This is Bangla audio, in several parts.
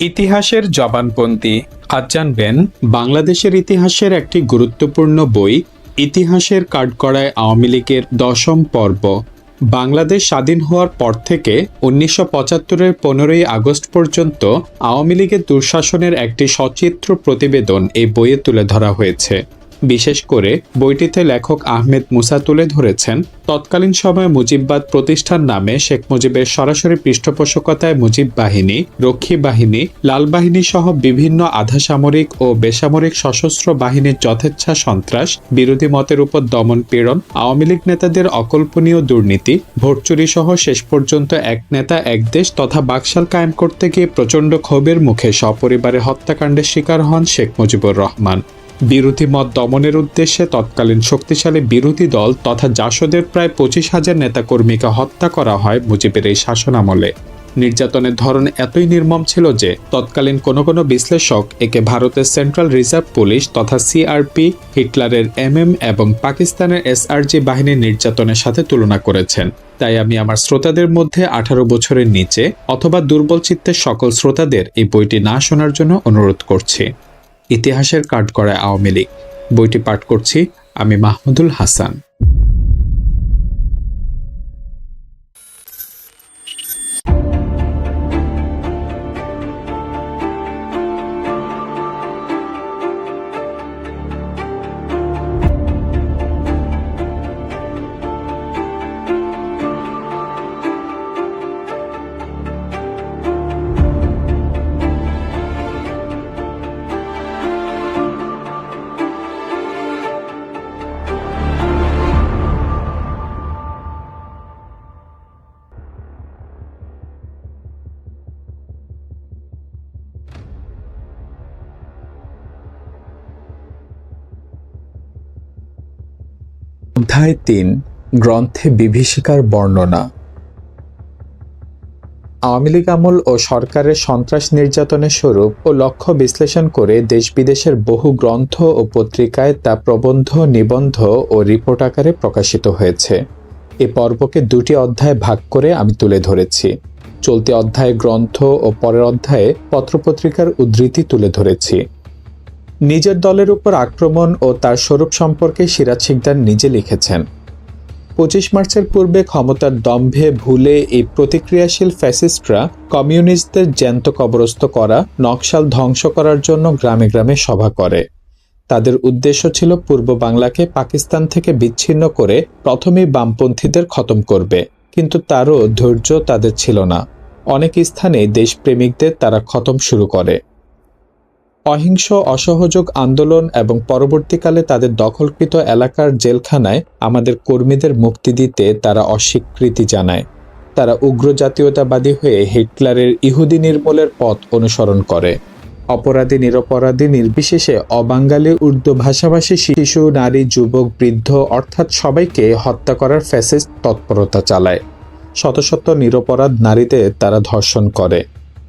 ইতিহাসের জবানপন্থী আজ জানবেন বাংলাদেশের ইতিহাসের একটি গুরুত্বপূর্ণ বই, ইতিহাসের কাঠগড়ায় আওয়ামী লীগের দশম পর্ব। বাংলাদেশ স্বাধীন হওয়ার পর থেকে উনিশশো পঁচাত্তরের পনেরোই আগস্ট পর্যন্ত আওয়ামী লীগের দুঃশাসনের একটি সচিত্র প্রতিবেদন এই বইয়ে তুলে ধরা হয়েছে। বিশেষ করে বইটিতে লেখক আহমেদ মুসা তুলে ধরেছেন, তৎকালীন সময়ে মুজিববাদ প্রতিষ্ঠান নামে শেখ মুজিবের সরাসরি পৃষ্ঠপোষকতায় মুজিব বাহিনী, রক্ষী বাহিনী, লাল বাহিনী সহ বিভিন্ন আধা সামরিক ও বেসামরিক সশস্ত্র বাহিনীর যথেচ্ছা সন্ত্রাস, বিরোধী মতের উপর দমন পীড়ন, আওয়ামী লীগ নেতাদের অকল্পনীয় দুর্নীতি ভোট চুরি সহ শেষ পর্যন্ত এক নেতা এক দেশ তথা বাকশাল কায়েম করতে গিয়ে প্রচণ্ড ক্ষোভের মুখে সপরিবারে হত্যাকাণ্ডের শিকার হন শেখ মুজিবুর রহমান। বিরোধী মত দমনের উদ্দেশ্যে তৎকালীন শক্তিশালী বিরোধী দল তথা জাসদের প্রায় পঁচিশ হাজার নেতাকর্মীকে হত্যা করা হয় মুজিবের এই শাসনামলে। নির্যাতনের ধরন এতই নির্মম ছিল যে তৎকালীন কোনো কোনো বিশ্লেষক একে ভারতের সেন্ট্রাল রিজার্ভ পুলিশ তথা সিআরপি, হিটলারের এমএম এবং পাকিস্তানের এসআরজি বাহিনীর নির্যাতনের সাথে তুলনা করেছেন। তাই আমি আমার শ্রোতাদের মধ্যে আঠারো বছরের নিচে অথবা দুর্বল চিত্তের সকল শ্রোতাদের এই বইটি না শোনার জন্য অনুরোধ করছি। ইতিহাসের কাঠ করায় আওয়ামী লীগ। বইটি পাঠ করছি আমি মাহমুদুল হাসান। অধ্যায় তিন, গ্রন্থে বিভীষিকার বর্ণনা। আওয়ামী লীগ আমল ও সরকারের সন্ত্রাস নির্যাতনের স্বরূপ ও লক্ষ্য বিশ্লেষণ করে দেশ বিদেশের বহু গ্রন্থ ও পত্রিকায় তা প্রবন্ধ, নিবন্ধ ও রিপোর্ট আকারে প্রকাশিত হয়েছে। এ পর্বকে দুটি অধ্যায়ে ভাগ করে আমি তুলে ধরেছি। চলতি অধ্যায়ে গ্রন্থ ও পরের অধ্যায়ে পত্রপত্রিকার উদ্ধৃতি তুলে ধরেছি। নিজের দলের উপর আক্রমণ ও তার স্বরূপ সম্পর্কে সিরাজ সিকদার নিজে লিখেছেন। পঁচিশ মার্চের পূর্বে ক্ষমতার দম্ভে ভুলে এই প্রতিক্রিয়াশীল ফ্যাসিস্টরা কমিউনিস্টদের জ্যান্ত কবরস্থ করা, নকশাল ধ্বংস করার জন্য গ্রামে গ্রামে সভা করে। তাদের উদ্দেশ্য ছিল পূর্ব বাংলাকে পাকিস্তান থেকে বিচ্ছিন্ন করে প্রথমেই বামপন্থীদের খতম করবে। কিন্তু তারও ধৈর্য তাদের ছিল না। অনেক স্থানে দেশপ্রেমিকদের তারা খতম শুরু করে। অহিংস, অসহযোগ আন্দোলন এবং পরবর্তীকালে তাদের দখলকৃত এলাকার জেলখানায় আমাদের কর্মীদের মুক্তি দিতে তারা অস্বীকৃতি জানায়। তারা উগ্র জাতীয়তাবাদী হয়ে হিটলারের ইহুদি নির্মূলের পথ অনুসরণ করে। অপরাধী, নিরপরাধী, নির্বিশেষে অবাঙ্গালি, উর্দু ভাষাভাষী শিশু, নারী, যুবক, বৃদ্ধ অর্থাৎ সবাইকে হত্যা করার ফ্যাসিস্ট তৎপরতা চালায়। শত শত নিরপরাধ নারীদের তারা ধর্ষণ করে,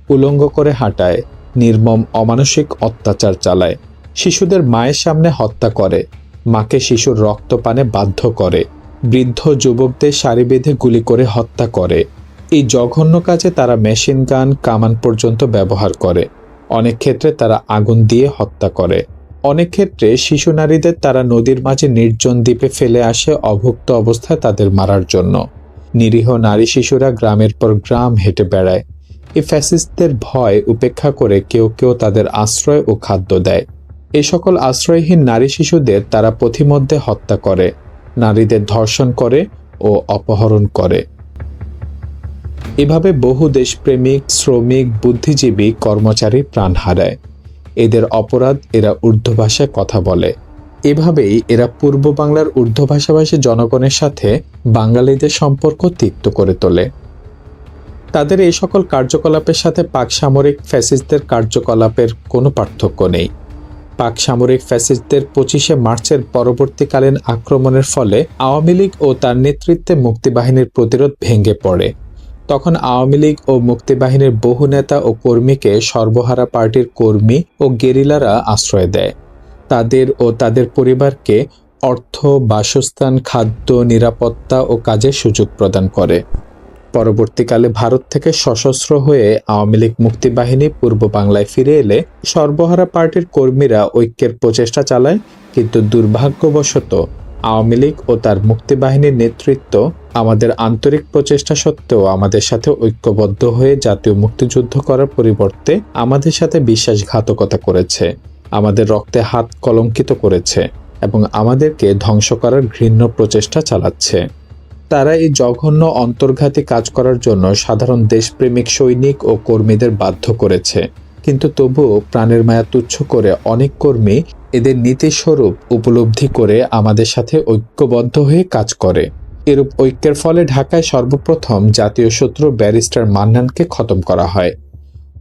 উলঙ্গ করে হাঁটায়। নির্মম অমানসিক অত্যাচার চালায়। শিশুদের মায়ের সামনে হত্যা করে। মাকে শিশুর রক্তপানে বাধ্য করে। বৃদ্ধ যুবকদের সারি বেঁধে গুলি করে হত্যা করে। এই জঘন্য কাজে তারা মেশিন গান, কামান পর্যন্ত ব্যবহার করে। অনেক ক্ষেত্রে তারা আগুন দিয়ে হত্যা করে। অনেক ক্ষেত্রে শিশু নারীদের তারা নদীর মাঝে নির্জন দ্বীপে ফেলে আসে অভুক্ত অবস্থায় তাদের মারার জন্য। নিরীহ নারী শিশুরা গ্রামের পর গ্রাম হেঁটে বেড়ায়। এই ফ্যাসিস্টদের ভয় উপেক্ষা করে কেউ কেউ তাদের আশ্রয় ও খাদ্য দেয়। এই সকল আশ্রয়হীন নারী শিশুদের তারা পথিমধ্যে হত্যা করে, নারীদের ধর্ষণ করে ও অপহরণ করে। এভাবে বহু দেশপ্রেমিক, শ্রমিক, বুদ্ধিজীবী, কর্মচারী প্রাণ হারায়। এদের অপরাধ এরা উর্দু ভাষায় কথা বলে। এভাবেই এরা পূর্ব বাংলার উর্দু ভাষাভাষী জনগণের সাথে বাঙালিদের সম্পর্ক তিক্ত করে তোলে। তাদের এই সকল কার্যকলাপের সাথে পাক সামরিক ফ্যাসিস্টদের কার্যকলাপের কোনো পার্থক্য নেই। পাক সামরিক ফ্যাসিস্টদের পঁচিশে মার্চের পরবর্তীকালীন আক্রমণের ফলে আওয়ামী লীগ ও তার নেতৃত্বে মুক্তিবাহিনীর প্রতিরোধ ভেঙে পড়ে। তখন আওয়ামী লীগ ও মুক্তিবাহিনীর বহু নেতা ও কর্মীকে সর্বহারা পার্টির কর্মী ও গেরিলারা আশ্রয় দেয়। তাদের ও তাদের পরিবারকে অর্থ, বাসস্থান, খাদ্য, নিরাপত্তা ও কাজের সুযোগ প্রদান করে। পরবর্তীকালে ভারত থেকে সশস্ত্র হয়ে আওয়ামী লীগ মুক্তিবাহিনী পূর্ব বাংলায় ফিরে এলে সর্বহারা পার্টির কর্মীরা ঐক্যের প্রচেষ্টা চালায়, কিন্তু দুর্ভাগ্যবশত আওয়ামী লীগ ও তার মুক্তিবাহিনীর নেতৃত্ব আমাদের আন্তরিক প্রচেষ্টা সত্ত্বেও আমাদের সাথে ঐক্যবদ্ধ হয়ে জাতীয় মুক্তিযুদ্ধ করার পরিবর্তে আমাদের সাথে বিশ্বাসঘাতকতা করেছে, আমাদের রক্তে হাত কলঙ্কিত করেছে এবং আমাদেরকে ধ্বংস করার ঘৃণ্য প্রচেষ্টা চালাচ্ছে। তারা এই জঘন্য অন্তর্ঘাতে কাজ করার জন্য সাধারণ দেশপ্রেমিক সৈনিক ও কর্মীদের বাধ্য করেছে। কিন্তু তবুও প্রাণের মায়া তুচ্ছ করে অনেক কর্মী এদের নীতিস্বরূপ উপলব্ধি করে আমাদের সাথে ঐক্যবদ্ধ হয়ে কাজ করে। এরূপ ঐক্যের ফলে ঢাকায় সর্বপ্রথম জাতীয় শত্রু ব্যারিস্টার মান্নানকে খতম করা হয়।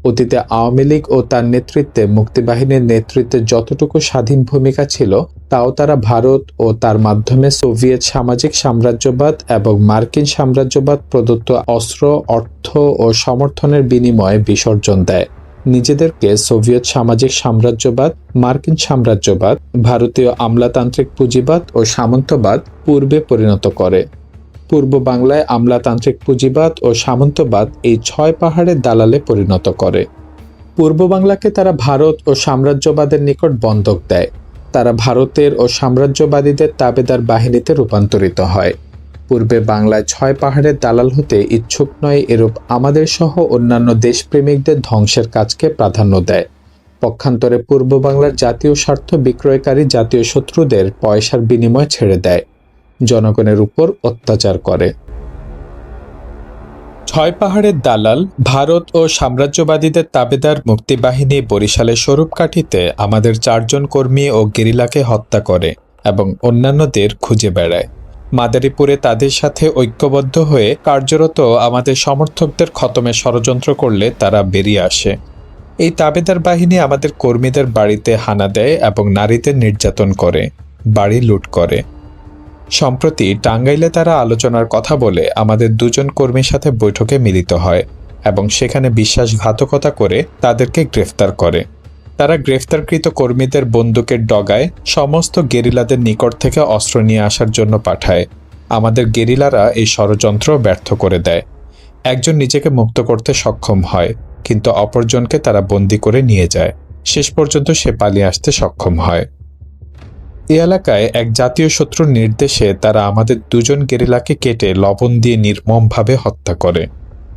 অতীতে আওয়ামী লীগ ও তার নেতৃত্বে মুক্তিবাহিনীর নেতৃত্বে যতটুকু স্বাধীন ভূমিকা ছিল, তাও তারা ভারত ও তার মাধ্যমে সোভিয়েত সামাজিক সাম্রাজ্যবাদ এবং মার্কিন সাম্রাজ্যবাদ প্রদত্ত অস্ত্র, অর্থ ও সমর্থনের বিনিময়ে বিসর্জন দেয়। নিজেদেরকে সোভিয়েত সামাজিক সাম্রাজ্যবাদ, মার্কিন সাম্রাজ্যবাদ, ভারতীয় আমলাতান্ত্রিক পুঁজিবাদ ও সামন্তবাদ পূর্বে পরিণত করে। পূর্ব বাংলায় আমলাতান্ত্রিক পুঁজিবাদ ও সামন্তবাদ এই ছয় পাহাড়ের দালালে পরিণত করে। পূর্ব বাংলাকে তারা ভারত ও সাম্রাজ্যবাদের নিকট বন্ধক দেয়। তারা ভারতের ও সাম্রাজ্যবাদীদের তাবেদার বাহিনীতে রূপান্তরিত হয়। পূর্বে বাংলায় ছয় পাহাড়ের দালাল হতে ইচ্ছুক নয় এরূপ আমাদের সহ অন্যান্য দেশপ্রেমিকদের ধ্বংসের কাজকে প্রাধান্য দেয়। পক্ষান্তরে পূর্ব বাংলার জাতীয় স্বার্থ বিক্রয়কারী জাতীয় শত্রুদের পয়সার বিনিময় ছেড়ে দেয়। জনগণের উপর অত্যাচার করে। ছয় পাহাড়ের দালাল ভারত ও সাম্রাজ্যবাদীদের তাবেদার মুক্তিবাহিনী বরিশালের স্বরূপকাঠিতে আমাদের চারজন কর্মী ও গেরিলাকে হত্যা করে এবং অন্যান্যদের খুঁজে বেড়ায়। মাদারীপুরে তাদের সাথে ঐক্যবদ্ধ হয়ে কার্যরত আমাদের সমর্থকদের খতমে ষড়যন্ত্র করলে তারা বেরিয়ে আসে। এই তাবেদার বাহিনী আমাদের কর্মীদের বাড়িতে হানা দেয় এবং নারীদের নির্যাতন করে, বাড়ি লুট করে। সম্প্রতি টাঙ্গাইলে তারা আলোচনার কথা বলে আমাদের দুজন কর্মীর সাথে বৈঠকে মিলিত হয় এবং সেখানে বিশ্বাসঘাতকতা করে তাদেরকে গ্রেফতার করে। তারা গ্রেফতারকৃত কর্মীদের বন্দুকের ডগায় সমস্ত গেরিলাদের নিকট থেকে অস্ত্র নিয়ে আসার জন্য পাঠায়। আমাদের গেরিলারা এই ষড়যন্ত্র ব্যর্থ করে দেয়। একজন নিজেকে মুক্ত করতে সক্ষম হয়, কিন্তু অপরজনকে তারা বন্দি করে নিয়ে যায়। শেষ পর্যন্ত সে পালিয়ে আসতে সক্ষম হয়। এ এলাকায় এক জাতীয় শত্রুর নির্দেশে তারা আমাদের দুজন গেরিলাকে কেটে লবণ দিয়ে নির্মমভাবে হত্যা করে।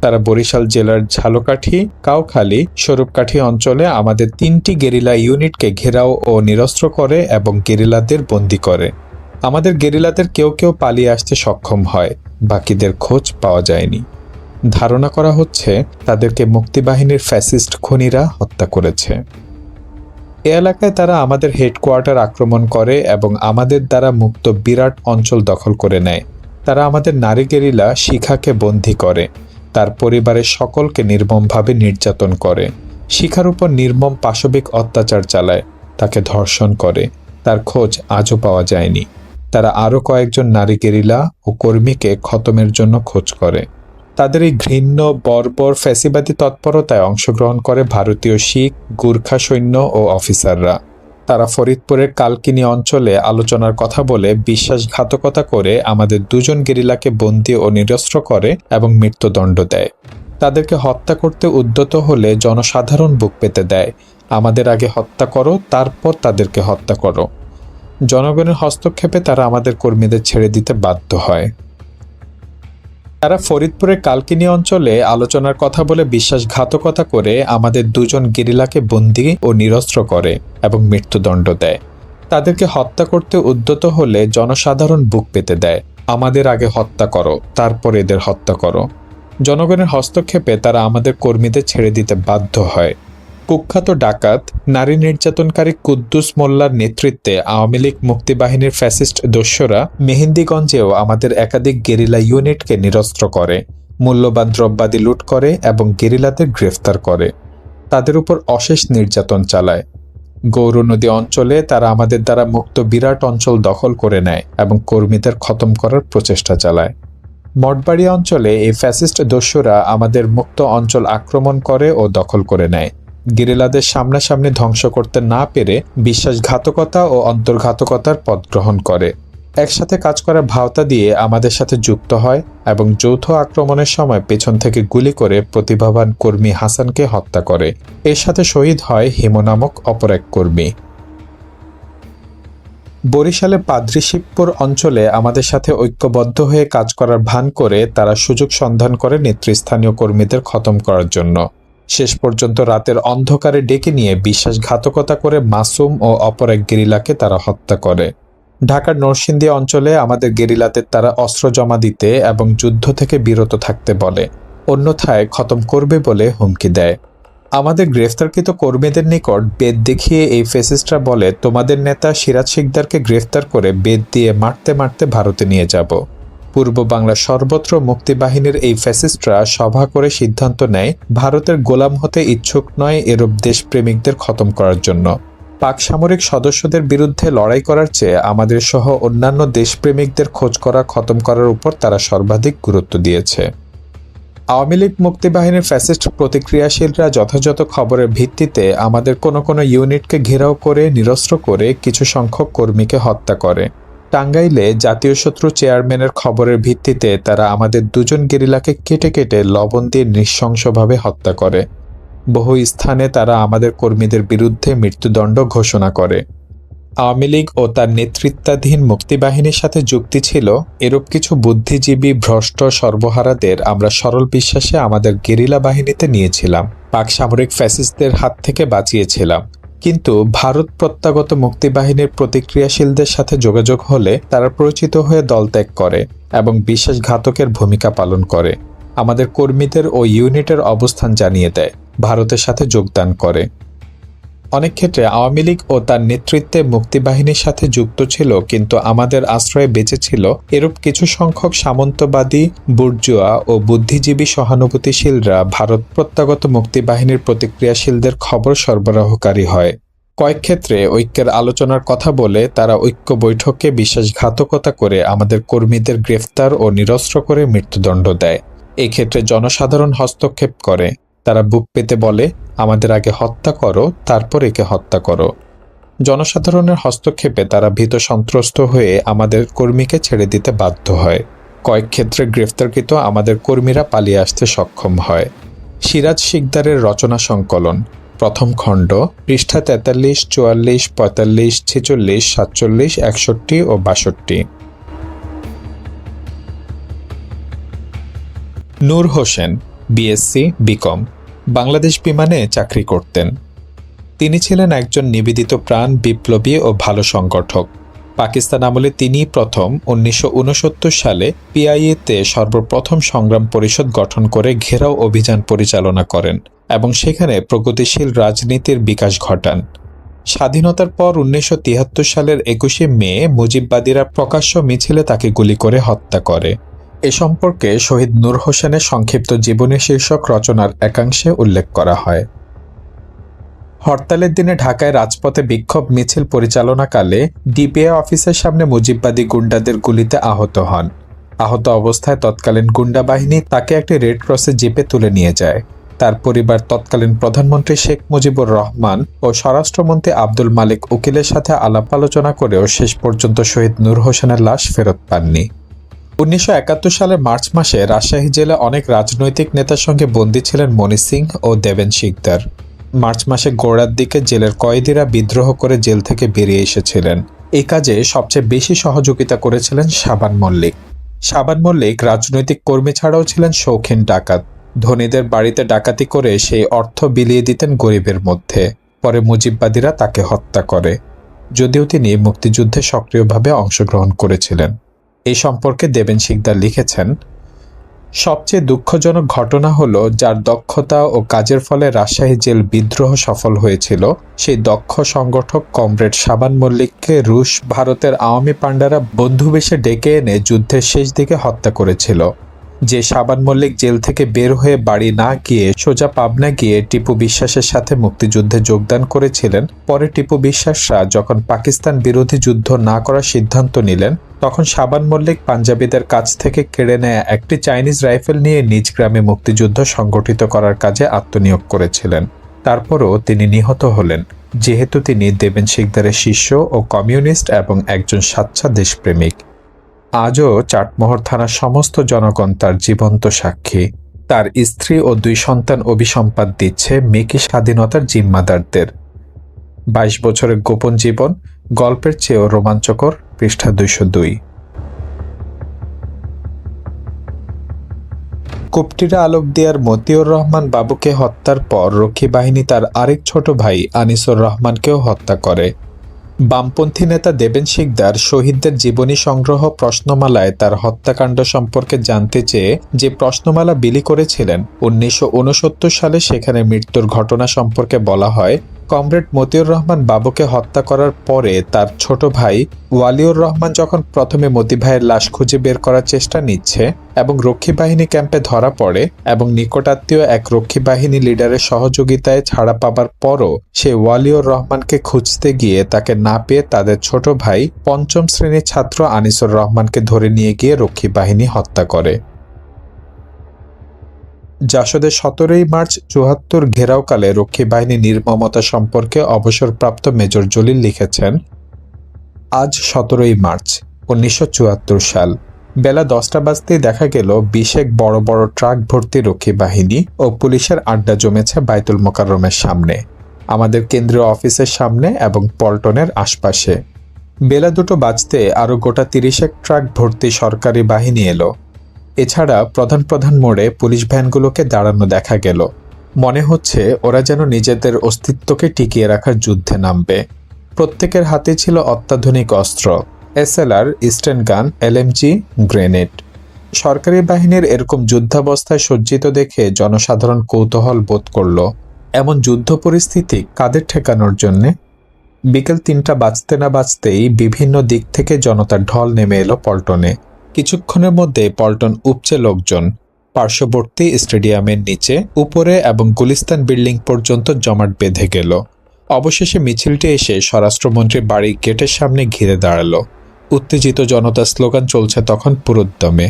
তারা বরিশাল জেলার ঝালকাঠি, কাউখালী, স্বরূপকাঠি অঞ্চলে আমাদের তিনটি গেরিলা ইউনিটকে ঘেরাও ও নিরস্ত্র করে এবং গেরিলাদের বন্দি করে। আমাদের গেরিলাদের কেউ কেউ পালিয়ে আসতে সক্ষম হয়, বাকিদের খোঁজ পাওয়া যায়নি। ধারণা করা হচ্ছে, তাদেরকে মুক্তিবাহিনীর ফ্যাসিস্ট খুনিরা হত্যা করেছে। এ এলাকায় তারা আমাদের হেডকোয়ার্টার আক্রমণ করে এবং আমাদের দ্বারা মুক্ত বিরাট অঞ্চল দখল করে নেয়। তারা আমাদের নারী গেরিলা শিখাকে বন্দী করে। তার পরিবারের সকলকে নির্মমভাবে নির্যাতন করে। শিখার উপর নির্মম পাশবিক অত্যাচার চালায়। তাকে ধর্ষণ করে। তার খোঁজ আজও পাওয়া যায়নি। তারা আরও কয়েকজন নারী গেরিলা ও কর্মীকে খতমের জন্য খোঁজ করে। তাদের এই ঘৃণ্য, বর্বর, ফ্যাসিবাদী তৎপরতায় অংশগ্রহণ করে ভারতীয় শিখ, গুর্খা সৈন্য ও অফিসাররা। তারা ফরিদপুরের কালকিনি অঞ্চলে আলোচনার কথা বলে বিশ্বাসঘাতকতা করে আমাদের দুজন গেরিলাকে বন্দী ও নিরস্ত্র করে এবং মৃত্যুদণ্ড দেয়। তাদেরকে হত্যা করতে উদ্যত হলে জনসাধারণ বুক পেতে দেয়। আমাদের আগে হত্যা করো, তারপর তাদেরকে হত্যা করো। জনগণের হস্তক্ষেপে তারা আমাদের কর্মীদের ছেড়ে দিতে বাধ্য হয়। তারা ফরিদপুরের কালকিনি অঞ্চলে আলোচনার কথা বলে বিশ্বাসঘাতকতা করে আমাদের দুজন গেরিলাকে বন্দি ও নিরস্ত্র করে এবং মৃত্যুদণ্ড দেয়। তাদেরকে হত্যা করতে উদ্যত হলে জনসাধারণ বুক পেতে দেয়। আমাদের আগে হত্যা করো, তারপর এদের হত্যা করো। জনগণের হস্তক্ষেপে তারা আমাদের কর্মীদের ছেড়ে দিতে বাধ্য হয়। কুখ্যাত ডাকাত, নারী নির্যাতনকারী কুদ্দুস মোল্লার নেতৃত্বে আওয়ামী লীগ মুক্তিবাহিনীর ফ্যাসিস্ট দস্যুরা মেহেন্দিগঞ্জেও আমাদের একাধিক গেরিলা ইউনিটকে নিরস্ত্র করে, মূল্যবান দ্রব্যাদি লুট করে এবং গেরিলাদের গ্রেফতার করে। তাদের উপর অশেষ নির্যাতন চালায়। গৌরনদী অঞ্চলে তারা আমাদের দ্বারা মুক্ত বিরাট অঞ্চল দখল করে নেয় এবং কর্মীদের খতম করার প্রচেষ্টা চালায়। মঠবাড়ি অঞ্চলে এই ফ্যাসিস্ট দস্যুরা আমাদের মুক্ত অঞ্চল আক্রমণ করে ও দখল করে নেয়। গেরিলাদের সামনাসামনি ধ্বংস করতে না পেরে বিশ্বাসঘাতকতা ও অন্তর্ঘাতকতার পথ গ্রহণ করে। একসাথে কাজ করার ভাওতা দিয়ে আমাদের সাথে যুক্ত হয় এবং যৌথ আক্রমণের সময় পেছন থেকে গুলি করে প্রতিভাবান কর্মী হাসানকে হত্যা করে। এর সাথে শহীদ হয় হিমু নামক অপর এক কর্মী। বরিশালে পাদ্রি শিবপুর অঞ্চলে আমাদের সাথে ঐক্যবদ্ধ হয়ে কাজ করার ভান করে তারা সুযোগ সন্ধান করে নেতৃস্থানীয় কর্মীদের খতম করার জন্য। শেষ পর্যন্ত রাতের অন্ধকারে ডেকে নিয়ে বিশ্বাসঘাতকতা করে মাসুম ও অপর এক গেরিলাকে তারা হত্যা করে। ঢাকার নরসিংদী অঞ্চলে আমাদের গেরিলাদের তারা অস্ত্র জমা দিতে এবং যুদ্ধ থেকে বিরত থাকতে বলে, অন্যথায় খতম করবে বলে হুমকি দেয়। আমাদের গ্রেফতারকৃত কর্মীদের নিকট বেদ দেখিয়ে এই ফেসিস্টরা বলে, তোমাদের নেতা সিরাজ শিকদারকে গ্রেফতার করে বেদ দিয়ে মারতে মারতে ভারতে নিয়ে যাব। পূর্ব বাংলার সর্বত্র মুক্তিবাহিনীর এই ফ্যাসিস্টরা সভা করে সিদ্ধান্ত নেয়, ভারতের গোলাম হতে ইচ্ছুক নয় এরূপ দেশপ্রেমিকদের খতম করার জন্য। পাক সামরিক সদস্যদের বিরুদ্ধে লড়াই করার চেয়ে আমাদের সহ অন্যান্য দেশপ্রেমিকদের খোঁজ করা, খতম করার উপর তারা সর্বাধিক গুরুত্ব দিয়েছে। আওয়ামী লীগ মুক্তিবাহিনীর ফ্যাসিস্ট প্রতিক্রিয়াশীলরা যথাযথ খবরের ভিত্তিতে আমাদের কোনো কোনো ইউনিটকে ঘেরাও করে, নিরস্ত্র করে কিছু সংখ্যক কর্মীকে হত্যা করে। টাঙ্গাইলে জাতীয় শত্রু চেয়ারম্যানের খবরের ভিত্তিতে তারা আমাদের দুজন গেরিলাকে কেটে কেটে লবণ দিয়ে নৃশংসভাবে হত্যা করে। বহু স্থানে তারা আমাদের কর্মীদের বিরুদ্ধে মৃত্যুদণ্ড ঘোষণা করে। আওয়ামী লীগ ও তার নেতৃত্বাধীন মুক্তিবাহিনীর সাথে যুক্তি ছিল, এরূপ কিছু বুদ্ধিজীবী ভ্রষ্ট সর্বহারাদের আমরা সরল বিশ্বাসে আমাদের গেরিলা বাহিনীতে নিয়েছিলাম, পাক সামরিক ফ্যাসিস্টদের হাত থেকে বাঁচিয়েছিলাম। কিন্তু ভারত প্রত্যাগত মুক্তিবাহিনীর প্রতিক্রিয়াশীলদের সাথে যোগাযোগ হলে তারা পরিচিত হয়ে দল ত্যাগ করে এবং বিশ্বাসঘাতকের ভূমিকা পালন করে। আমাদের কর্মীদের ও ইউনিটের অবস্থান জানিয়ে দেয়। ভারতের সাথে যোগদান করে। অনেক ক্ষেত্রে আওয়ামী লীগ ও তার নেতৃত্বে মুক্তিবাহিনীর সাথে যুক্ত ছিল, কিন্তু আমাদের আশ্রয়ে বেঁচে ছিল। এরূপ কিছু সংখ্যক সামন্তবাদী, বুর্জুয়া ও বুদ্ধিজীবী সহানুভূতিশীলরা ভারত প্রত্যাগত মুক্তিবাহিনীর প্রতিক্রিয়াশীলদের খবর সরবরাহকারী হয়। কয়েক ক্ষেত্রে ঐক্যের আলোচনার কথা বলে তারা ঐক্য বৈঠকে বিশ্বাসঘাতকতা করে আমাদের কর্মীদের গ্রেফতার ও নিরস্ত্র করে মৃত্যুদণ্ড দেয়। এক্ষেত্রে জনসাধারণ হস্তক্ষেপ করে। তারা বুক পেতে বলে, আমাদের আগে হত্যা করো, তারপর একে হত্যা করো। জনসাধারণের হস্তক্ষেপে তারা ভীত সন্ত্রস্ত হয়ে আমাদের কর্মীকে ছেড়ে দিতে বাধ্য হয়। কয়েক ক্ষেত্রে গ্রেফতারকৃত আমাদের কর্মীরা পালিয়ে আসতে সক্ষম হয়। সিরাজ শিকদারের রচনা সংকলন, প্রথম খণ্ড, পৃষ্ঠা তেতাল্লিশ, চুয়াল্লিশ, পঁয়তাল্লিশ, ছেচল্লিশ, সাতচল্লিশ, একষট্টি ও বাষট্টি। Noor Hossain, BSc, BCom. Bangladesh বিমানে চাকরি করতেন। তিনি ছিলেন একজন নিবেদিত প্রাণ, বিপ্লবী ও ভালো সংগঠক। পাকিস্তান আমলে তিনি প্রথম উনিশশো উনসত্তর সালে পিআইএতে সর্বপ্রথম সংগ্রাম পরিষদ গঠন করে ঘেরাও অভিযান পরিচালনা করেন এবং সেখানে প্রগতিশীল রাজনীতির বিকাশ ঘটান। স্বাধীনতার পর উনিশশো তিয়াত্তর সালের একুশে মে মুজিববাদীরা প্রকাশ্য মিছিলে তাকে গুলি করে হত্যা করে। এ সম্পর্কে শহীদ নূর হোসেনের সংক্ষিপ্ত জীবনী শীর্ষক রচনার একাংশে উল্লেখ করা হয়। হরতালের দিনে ঢাকায় রাজপথে বিক্ষোভ মিছিল পরিচালনাকালে ডিপিএ অফিসের সামনে মুজিববাদী গুন্ডাদের গুলিতে আহত হন। আহত অবস্থায় তৎকালীন গুন্ডা বাহিনী তাকে একটি রেড ক্রসের জিপে তুলে নিয়ে যায়। তার পরিবার তৎকালীন প্রধানমন্ত্রী শেখ মুজিবুর রহমান ও স্বরাষ্ট্রমন্ত্রী আব্দুল মালিক উকিলের সাথে আলাপ আলোচনা করেও শেষ পর্যন্ত শহীদ নূর হোসেনের লাশ ফেরত পাননি। উনিশশো একাত্তর সালের মার্চ মাসে রাজশাহী জেলা অনেক রাজনৈতিক নেতার সঙ্গে বন্দী ছিলেন মনি সিং ও দেবেন শিকদার। মার্চ মাসে গোড়ার দিকে জেলের কয়েদিরা বিদ্রোহ করে জেল থেকে বেরিয়ে এসেছিলেন। এই কাজে সবচেয়ে বেশি সহযোগিতা করেছিলেন শাবান মল্লিক। শাবান মল্লিক রাজনৈতিক কর্মী ছাড়াও ছিলেন শৌখিন ডাকাত। ধনীদের বাড়িতে ডাকাতি করে সেই অর্থ বিলিয়ে দিতেন গরিবের মধ্যে। পরে মুজিববাদীরা তাকে হত্যা করে। যদিও তিনি মুক্তিযুদ্ধে সক্রিয়ভাবে অংশগ্রহণ করেছিলেন। এই সম্পর্কে দেবেন শিকদার লিখেছেন, সবচেয়ে দুঃখজনক ঘটনা হলো যার দক্ষতা ও কাজের ফলে রাজশাহী জেল বিদ্রোহ সফল হয়েছিল। সেই দক্ষ সংগঠক কমরেড সাবান মল্লিককে রুশ, ভারতের আওয়ামী পাণ্ডারা বন্ধুবেশে ডেকে এনে যুদ্ধের শেষ দিকে হত্যা করেছিল। যে সাবান মল্লিক জেল থেকে বের হয়ে বাড়ি না গিয়ে সোজা পাবনা গিয়ে টিপু বিশ্বাসের সাথে মুক্তিযুদ্ধে যোগদান করেছিলেন। পরে টিপু বিশ্বাসরা যখন পাকিস্তান বিরোধী যুদ্ধ না করার সিদ্ধান্ত নিলেন, তখন সাবান মল্লিক পাঞ্জাবিদের কাছ থেকে কেড়ে নেয়া একটি চাইনিজ রাইফেল নিয়ে নিজ গ্রামে মুক্তিযুদ্ধ সংগঠিত করার কাজে আত্মনিয়োগ করেছিলেন। তারপরও তিনি নিহত হলেন। যেহেতু তিনি দেবেন শিকদারের শিষ্য ও কমিউনিস্ট এবং একজন সাচ্চা দেশপ্রেমিক। আজও চাটমোহর থানার সমস্ত জনগণ তার জীবন্ত সাক্ষী। তার স্ত্রী ও দুই সন্তান অভিসম্পাদ দিচ্ছে মেকি স্বাধীনতার জিম্মাদারদের। বাইশ বছরের গোপন জীবন, গল্পের চেয়েও রোমাঞ্চকর, পৃষ্ঠা দুইশো দুই। কুপটিরা আলোক দিয়ার মতিউর রহমান বাবুকে হত্যার পর রক্ষী বাহিনী তার আরেক ছোট ভাই আনিসুর রহমানকেও হত্যা করে। বামপন্থী নেতা দেবেন শিকদার শহীদদের জীবনী সংগ্রহ প্রশ্নমালায় তার হত্যাকাণ্ড সম্পর্কে জানতে চেয়ে যে প্রশ্নমালা বিলি করেছিলেন, উনিশশো উনসত্তর সালে সেখানে মৃত্যুর ঘটনা সম্পর্কে বলা হয় কমরেড মতিউর রহমান বাবুকে হত্যা করার পরে তার ছোট ভাই ওয়ালিউর রহমান যখন প্রথমে মতি ভাইয়ের লাশ খুঁজে বের করার চেষ্টা নিচ্ছে এবং রক্ষী বাহিনী ক্যাম্পে ধরা পড়ে এবং নিকটাত্মীয় এক রক্ষী বাহিনী লিডারের সহযোগিতায় ছাড়া পাবার পরও সে ওয়ালিউর রহমানকে খুঁজতে গিয়ে তাকে না পেয়ে তাদের ছোট ভাই পঞ্চম শ্রেণির ছাত্র আনিসুর রহমানকে ধরে নিয়ে গিয়ে রক্ষী বাহিনী হত্যা করে। জাসদের সতেরোই মার্চ চুয়াত্তর ঘেরাওকালে রক্ষী বাহিনী নির্মমতা সম্পর্কে অবসরপ্রাপ্ত মেজর জলিল লিখেছেন, আজ সতেরোই মার্চ, উনিশশো চুয়াত্তর সাল। বেলা দশটা বাজতেই দেখা গেল বিশেক বড় বড় ট্রাক ভর্তি রক্ষী বাহিনী ও পুলিশের আড্ডা জমেছে বাইতুল মোকাররমের সামনে, আমাদের কেন্দ্রীয় অফিসের সামনে এবং পল্টনের আশপাশে। বেলা দুটো বাজতে আরও গোটা তিরিশেক ট্রাক ভর্তি সরকারি বাহিনী এলো। এছাড়া প্রধান প্রধান মোড়ে পুলিশ ভ্যানগুলোকে দাঁড়ানো দেখা গেল। মনে হচ্ছে ওরা যেন নিজেদের অস্তিত্বকে টিকিয়ে রাখার যুদ্ধে নামবে। প্রত্যেকের হাতে ছিল অত্যাধুনিক অস্ত্র, SLR, eastern gun, LMG, grenade. সরকারি বাহিনীর এরকম যুদ্ধাবস্থায় সজ্জিত দেখে জনসাধারণ কৌতূহল বোধ করল, এমন যুদ্ধ পরিস্থিতি কাদের ঠেকানোর জন্যে? বিকেল তিনটা বাজতে না বাজতেই বিভিন্ন দিক থেকে জনতার ঢল নেমে এলো পল্টনে। কিছুক্ষণের মধ্যে পল্টন উপচে লোকজন পার্শ্ববর্তী স্টেডিয়ামের নিচে, উপরে এবং গুলিস্তান বিল্ডিং পর্যন্ত জমাট বেঁধে গেল। অবশেষে মিছিলটি এসে স্বরাষ্ট্রমন্ত্রীর বাড়ি গেটের সামনে ঘিরে দাঁড়াল। উত্তেজিত জনতা স্লোগান চলছে তখন পুরোদ্যমে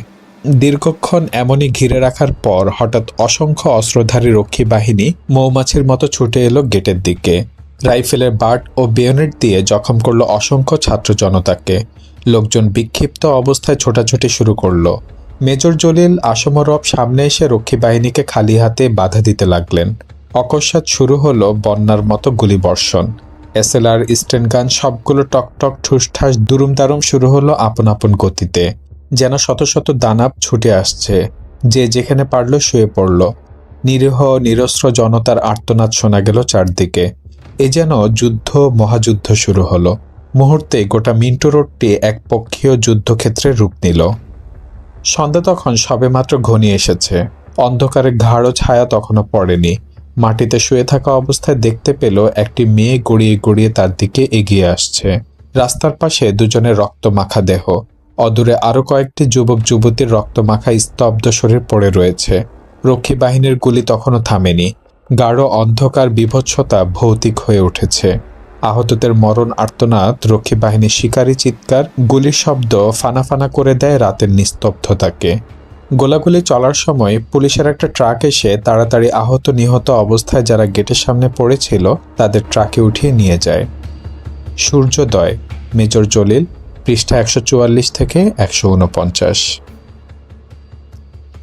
দীর্ঘক্ষণ এমনই ঘিরে রাখার পর হঠাৎ অসংখ্য অস্ত্রধারী রক্ষী বাহিনী মৌমাছির মতো ছুটে এলো গেটের দিকে। রাইফেলের বাট ও বেয়নেট দিয়ে জখম করল অসংখ্য ছাত্র জনতাকে। লোকজন বিক্ষিপ্ত অবস্থায় ছোটাছুটি শুরু করল। মেজর জলিল আসমরব সামনে এসে রক্ষী বাহিনীকে খালি হাতে বাধা দিতে লাগলেন। অকস্মাৎ শুরু হলো বন্যার মতো গুলিবর্ষণ। এসএলআর ইস্টার্ন গান সবগুলো টকটক, ঠুসঠাস, দুরুম দারুম শুরু হলো আপন আপন গতিতে। যেন শত শত দানাব ছুটে আসছে। যে যেখানে পারল শুয়ে পড়ল। নিরীহ নিরস্ত্র জনতার আর্তনাদ শোনা গেল চারদিকে। এ যেন যুদ্ধ, মহাযুদ্ধ শুরু হলো। মুহূর্তে গোটা মিন্টো রোডটি এক পক্ষীয় যুদ্ধক্ষেত্রে রূপ নিল। সন্ধ্যা তখন সবেমাত্র ঘনিয়ে এসেছে। অন্ধকারে গাঢ় ছায়া তখনও পড়েনি। মাটিতে শুয়ে থাকা অবস্থায় দেখতে পেল একটি মেয়ে গড়িয়ে গড়িয়ে তার দিকে এগিয়ে আসছে। রাস্তার পাশে দুজনের রক্তমাখা দেহ। অদূরে আরও কয়েকটি যুবক যুবতীর রক্তমাখা স্তব্ধ শরীর পড়ে রয়েছে। রক্ষী বাহিনীর গুলি তখনও থামেনি। গাঢ় অন্ধকার, বিভৎসতা ভৌতিক হয়ে উঠেছে। আহতদের মরণ আর্তনাদ, রক্ষী বাহিনীর শিকারী চিৎকার, গুলির শব্দ ফানাফানা করে দেয় রাতের নিস্তব্ধতাকে। গোলাগুলি চলার সময় পুলিশের একটা ট্রাক এসে তাড়াতাড়ি আহত নিহত অবস্থায় যারা গেটের সামনে পড়েছিল তাদের ট্রাকে উঠিয়ে নিয়ে যায়। সূর্যোদয়, মেজর জলিল, পৃষ্ঠা একশো চুয়াল্লিশ থেকে একশো উনপঞ্চাশ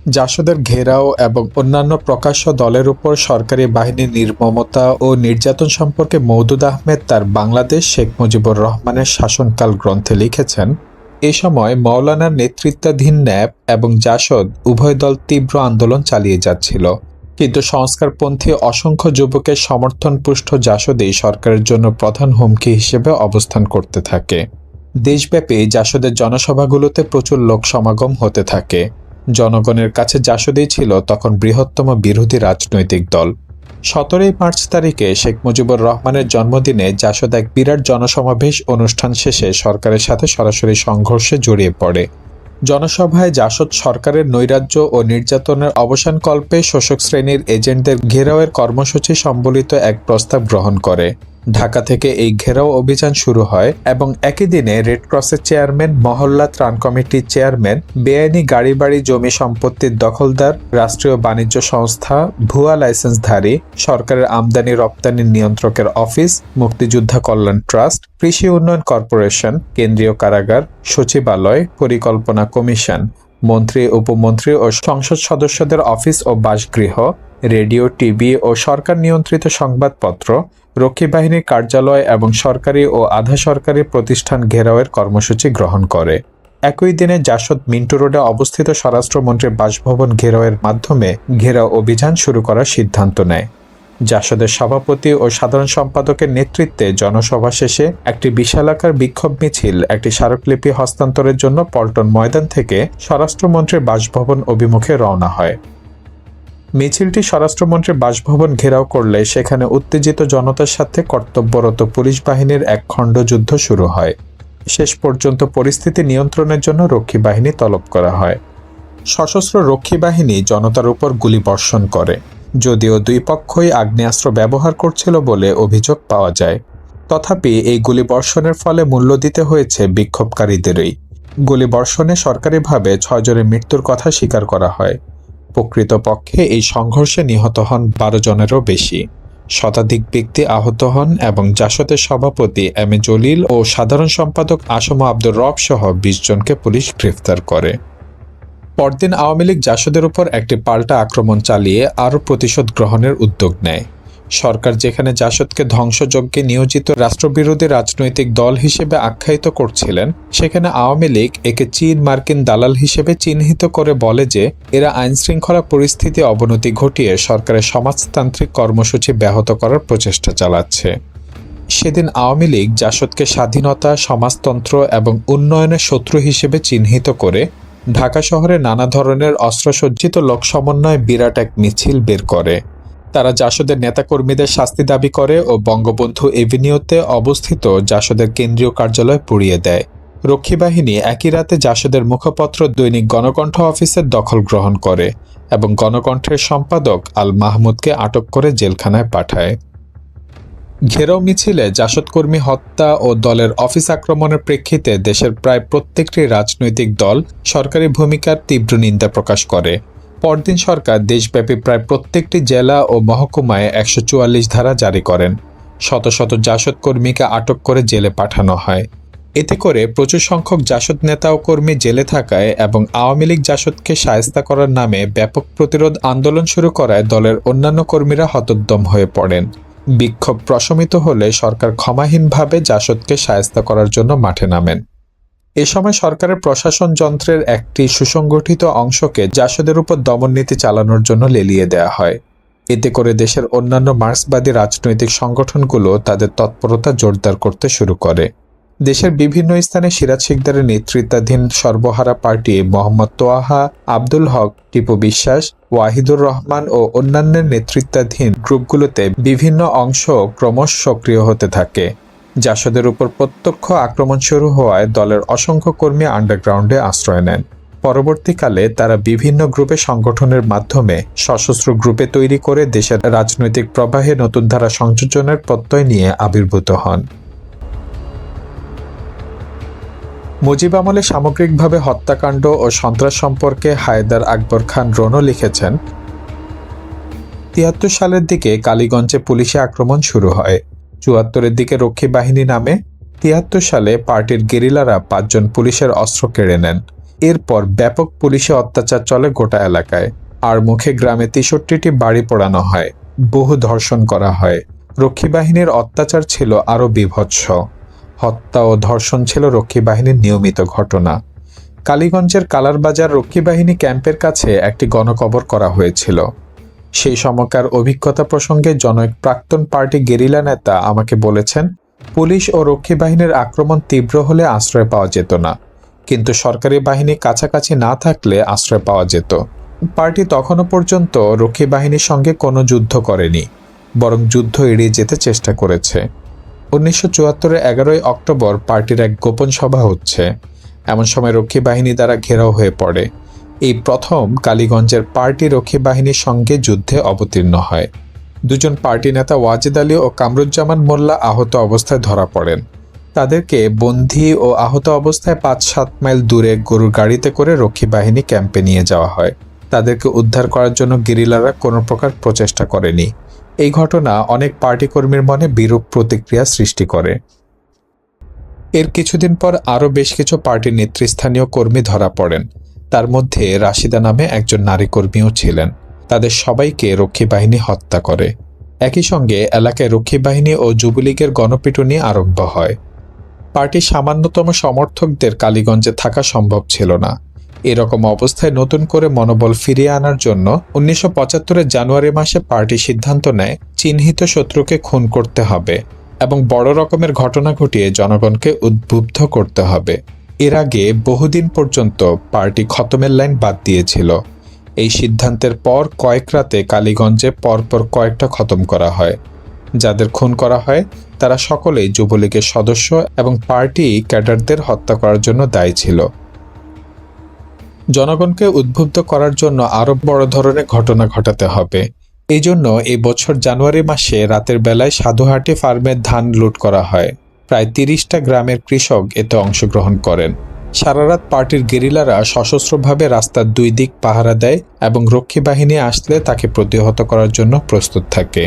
জাসদের ঘেরাও এবং অন্যান্য প্রকাশ্য দলের উপর সরকারি বাহিনীর নির্মমতা ও নির্যাতন সম্পর্কে মৌদুদ আহমেদ তার বাংলাদেশ শেখ মুজিবুর রহমানের শাসনকাল গ্রন্থে লিখেছেন, এ সময় মৌলানার নেতৃত্বাধীন ন্যাপ এবং জাসদ উভয় দল তীব্র আন্দোলন চালিয়ে যাচ্ছিল। কিন্তু সংস্কারপন্থী অসংখ্য যুবকের সমর্থনপুষ্ট জাসদেই সরকারের জন্য প্রধান হুমকি হিসেবে অবস্থান করতে থাকে। দেশব্যাপী জাসদের জনসভাগুলোতে প্রচুর লোক সমাগম হতে থাকে। জনগণের কাছে জাসদেই ছিল তখন বৃহত্তম বিরোধী রাজনৈতিক দল। সতেরোই মার্চ তারিখে শেখ মুজিবুর রহমানের জন্মদিনে জাসদ এক বিরাট জনসমাবেশ অনুষ্ঠান শেষে সরকারের সাথে সরাসরি সংঘর্ষে জড়িয়ে পড়ে। জনসভায় জাসদ সরকারের নৈরাজ্য ও নির্যাতনের অবসানকল্পে শোষক শ্রেণির এজেন্টদের ঘেরাওয়ের কর্মসূচি সম্বলিত এক প্রস্তাব গ্রহণ করে। ঢাকা থেকে এই ঘেরাও অভিযান শুরু হয় এবং একই দিনে রেড ক্রসের চেয়ারম্যান মহল্লা ত্রাণ কমিটির চেয়ারম্যান বেআইনি গাড়ি বাড়ি জমি সম্পত্তির দখলদার, রাষ্ট্রীয় বাণিজ্য সংস্থা, ভুয়া লাইসেন্সধারী, সরকারের আমদানি রপ্তানি নিয়ন্ত্রকের অফিস, মুক্তিযোদ্ধা কল্যাণ ট্রাস্ট, কৃষি উন্নয়ন কর্পোরেশন, কেন্দ্রীয় কারাগার, সচিবালয়, পরিকল্পনা কমিশন, মন্ত্রী, উপমন্ত্রী ও সংসদ সদস্যদের অফিস ও বাসগৃহ, রেডিও, টিভি ও সরকার নিয়ন্ত্রিত সংবাদপত্র রক্ষী বাহিনীর কার্যালয় এবং সরকারি ও আধা সরকারি প্রতিষ্ঠান ঘেরাওয়ের কর্মসূচি গ্রহণ করে। একই দিনে জাসদ মিন্টু রোডে অবস্থিত স্বরাষ্ট্রমন্ত্রীর বাসভবন ঘেরাওয়ের মাধ্যমে ঘেরাও অভিযান শুরু করার সিদ্ধান্ত নেয়। জাসদের সভাপতি ও সাধারণ সম্পাদকের নেতৃত্বে জনসভা শেষে একটি বিশালাকার বিক্ষোভ মিছিল, একটি স্মারকলিপি হস্তান্তরের জন্য পল্টন ময়দান থেকে স্বরাষ্ট্রমন্ত্রীর বাসভবন অভিমুখে রওনা হয়। মিছিলটি স্বরাষ্ট্রমন্ত্রীর বাসভবন ঘেরাও করলে সেখানে উত্তেজিত জনতার সাথে কর্তব্যরত পুলিশ বাহিনীর এক খণ্ড যুদ্ধ শুরু হয়। শেষ পর্যন্ত পরিস্থিতি নিয়ন্ত্রণের জন্য রক্ষী বাহিনী তলব করা হয়। সশস্ত্র রক্ষী বাহিনী জনতার উপর গুলি বর্ষণ করে, যদিও দুই পক্ষই আগ্নেয়াস্ত্র ব্যবহার করছিল বলে অভিযোগ পাওয়া যায়। তথাপি এই গুলি বর্ষণের ফলে মূল্য দিতে হয়েছে বিক্ষোভকারীদেরই। গুলি বর্ষণে সরকারিভাবে ছয়জনের মৃত্যুর কথা স্বীকার করা হয়। প্রকৃতপক্ষে এই সংঘর্ষে নিহত হন বারো জনেরও বেশি। শতাধিক ব্যক্তি আহত হন এবং জাসদের সভাপতি এম এ জলিল ও সাধারণ সম্পাদক আসম আব্দুর রব সহ বিশ জনকে পুলিশ গ্রেফতার করে। পরদিন আওয়ামী লীগ জাসদের উপর একটি পাল্টা আক্রমণ চালিয়ে আরও প্রতিশোধ গ্রহণের উদ্যোগ নেয়। সরকার যেখানে জাসদকে ধ্বংসযজ্ঞে নিয়োজিত রাষ্ট্রবিরোধী রাজনৈতিক দল হিসেবে আখ্যায়িত করছিলেন, সেখানে আওয়ামী লীগ একে চীন মার্কিন দালাল হিসেবে চিহ্নিত করে বলে যে, এরা আইনশৃঙ্খলা পরিস্থিতি অবনতি ঘটিয়ে সরকারের সমাজতান্ত্রিক কর্মসূচি ব্যাহত করার প্রচেষ্টা চালাচ্ছে। সেদিন আওয়ামী লীগ জাসদকে স্বাধীনতা, সমাজতন্ত্র এবং উন্নয়নের শত্রু হিসেবে চিহ্নিত করে ঢাকা শহরে নানা ধরনের অস্ত্রসজ্জিত লোক সমন্বয়ে বিরাট এক মিছিল বের করে। তারা জাসদের নেতাকর্মীদের শাস্তি দাবি করে ও বঙ্গবন্ধু এভিনিউতে অবস্থিত জাসদের কেন্দ্রীয় কার্যালয় পুড়িয়ে দেয়। রক্ষী বাহিনী একই রাতে জাসদের মুখপত্র দৈনিক গণকণ্ঠ অফিসের দখল গ্রহণ করে এবং গণকণ্ঠের সম্পাদক আল মাহমুদকে আটক করে জেলখানায় পাঠায়। ঘেরাও মিছিলে জাসদকর্মী হত্যা ও দলের অফিস আক্রমণের প্রেক্ষিতে দেশের প্রায় প্রত্যেকটি রাজনৈতিক দল সরকারি ভূমিকার তীব্র নিন্দা প্রকাশ করে। পরদিন সরকার দেশব্যাপী প্রায় প্রত্যেকটি জেলা ও মহকুমায় একশো চুয়াল্লিশ ধারা জারি করেন। শত শত জাসদ কর্মীকে আটক করে জেলে পাঠানো হয়। এতে করে প্রচুর সংখ্যক জাসদ নেতা ও কর্মী জেলে থাকায় এবং আওয়ামী লীগ জাসদকে সায়স্তা করার নামে ব্যাপক প্রতিরোধ আন্দোলন শুরু করায় দলের অন্যান্য কর্মীরা হতোদ্যম হয়ে পড়েন। বিক্ষোভ প্রশমিত হলে সরকার ক্ষমাহীনভাবে জাসদকে সায়স্তা করার জন্য মাঠে নামেন। এ সময় সরকারের প্রশাসন যন্ত্রের একটি সুসংগঠিত অংশকে জাসদের উপর দমননীতি চালানোর জন্য লেলিয়ে দেয়া হয়। এতে করে দেশের অন্যান্য মার্ক্সবাদী রাজনৈতিক সংগঠনগুলো তাদের তৎপরতা জোরদার করতে শুরু করে। দেশের বিভিন্ন স্থানে সিরাজ শিকদারের নেতৃত্বাধীন সর্বহারা পার্টি মোহাম্মদ তোয়াহা, আব্দুল হক, টিপু বিশ্বাস, ওয়াহিদুর রহমান ও অন্যান্যের নেতৃত্বাধীন গ্রুপগুলোতে বিভিন্ন অংশ ক্রমশ সক্রিয় হতে থাকে। জাসদের উপর প্রত্যক্ষ আক্রমণ শুরু হওয়ায় দলের অসংখ্য কর্মী আন্ডারগ্রাউন্ডে আশ্রয় নেন। পরবর্তীকালে তারা বিভিন্ন গ্রুপে সংগঠনের মাধ্যমে সশস্ত্র গ্রুপে তৈরি করে দেশের রাজনৈতিক প্রবাহে নতুন ধারা সংযোজনের প্রত্যয় নিয়ে আবির্ভূত হন। মুজিব আমলে সামগ্রিকভাবে হত্যাকাণ্ড ও সন্ত্রাস সম্পর্কে হায়দার আকবর খান রনো লিখেছেন, তিয়াত্তর সালের দিকে কালীগঞ্জে পুলিশে আক্রমণ শুরু হয়। চুয়াত্তরের দিকে রক্ষী বাহিনী নামে তিয়াত্তর সালে পার্টির গেরিলারা পাঁচজন পুলিশের অস্ত্র কেড়ে নেন। এরপর ব্যাপক পুলিশে অত্যাচার চলে গোটা এলাকায়। আর মুখে গ্রামে তেষট্টিটি বাড়ি পোড়ানো হয়, বহু ধর্ষণ করা হয়। রক্ষী বাহিনীর অত্যাচার ছিল আরও বিভৎস। হত্যা ও ধর্ষণ ছিল রক্ষী বাহিনীর নিয়মিত ঘটনা। কালীগঞ্জের কালারবাজার রক্ষী বাহিনী ক্যাম্পের কাছে একটি গণকবর করা হয়েছিল। সেই সময়কার অভিজ্ঞতা প্রসঙ্গে জনৈক প্রাক্তন পার্টি গেরিলা নেতা আমাকে বলেছেন, পুলিশ ও রক্ষী বাহিনীর আক্রমণ তীব্র হলে আশ্রয় পাওয়া যেত না। কিন্তু সরকারি বাহিনী কাছাকাছি না থাকলে আশ্রয় পাওয়া যেত। পার্টি তখনও পর্যন্ত রক্ষী বাহিনীর সঙ্গে কোনো যুদ্ধ করেনি, বরং যুদ্ধ এড়িয়ে যেতে চেষ্টা করেছে। উনিশশো চুয়াত্তরের এগারোই অক্টোবর পার্টির এক গোপন সভা হচ্ছে। এমন সময় রক্ষী বাহিনী দ্বারা ঘেরাও হয়ে পড়ে। এই প্রথম কালীগঞ্জের পার্টি রক্ষী বাহিনীর সঙ্গে যুদ্ধে অবতীর্ণ হয়। দুজন পার্টি নেতা ওয়াজেদ আলী ও কামরুজ্জামান মোল্লা আহত অবস্থায় ধরা পড়েন। তাদেরকে বন্দী ও আহত অবস্থায় পাঁচ সাত মাইল দূরে গরুর গাড়িতে করে রক্ষী বাহিনী ক্যাম্পে নিয়ে যাওয়া হয়। তাদেরকে উদ্ধার করার জন্য গেরিলারা কোনো প্রকার প্রচেষ্টা করেনি। এই ঘটনা অনেক পার্টি কর্মীর মনে বিরূপ প্রতিক্রিয়া সৃষ্টি করে। এর কিছুদিন পর আরও বেশ কিছু পার্টির নেতৃস্থানীয় কর্মী ধরা পড়েন। তার মধ্যে রাশিদা নামে একজন নারী কর্মীও ছিলেন। তাদের সবাইকে রক্ষী বাহিনী হত্যা করে। একই সঙ্গে এলাকায় রক্ষী বাহিনী ও যুবলীগের গণপিটুনি আরম্ভ হয়। পার্টির সামান্যতম সমর্থকদের কালীগঞ্জে থাকা সম্ভব ছিল না। এরকম অবস্থায় নতুন করে মনোবল ফিরিয়ে আনার জন্য উনিশশো পঁচাত্তরের জানুয়ারি মাসে পার্টি সিদ্ধান্ত নেয়, চিহ্নিত শত্রুকে খুন করতে হবে এবং বড় রকমের ঘটনা ঘটিয়ে জনগণকে উদ্বুদ্ধ করতে হবে। এর আগে বহুদিন পর্যন্ত পার্টি খতমের লাইন বাদ দিয়েছিল। এই সিদ্ধান্তের পর কয়েক রাতে কালীগঞ্জে পরপর কয়েকটা খতম করা হয়। যাদের খুন করা হয়, তারা সকলেই যুবলীগের সদস্য এবং পার্টি ক্যাডারদের হত্যা করার জন্য দায়ী ছিল। জনগণকে উদ্বুদ্ধ করার জন্য আরও বড় ধরনের ঘটনা ঘটাতে হবে। এই জন্য বছর জানুয়ারি মাসে রাতের বেলায় সাধুহাটি ফার্মের ধান লুট করা হয়। প্রায় তিরিশটা গ্রামের কৃষক এতে অংশগ্রহণ করেন। সারারাত পার্টির গেরিলারা সশস্ত্রভাবে রাস্তার দুই দিক পাহারা দেয় এবং রক্ষী বাহিনী আসলে তাকে প্রতিহত করার জন্য প্রস্তুত থাকে।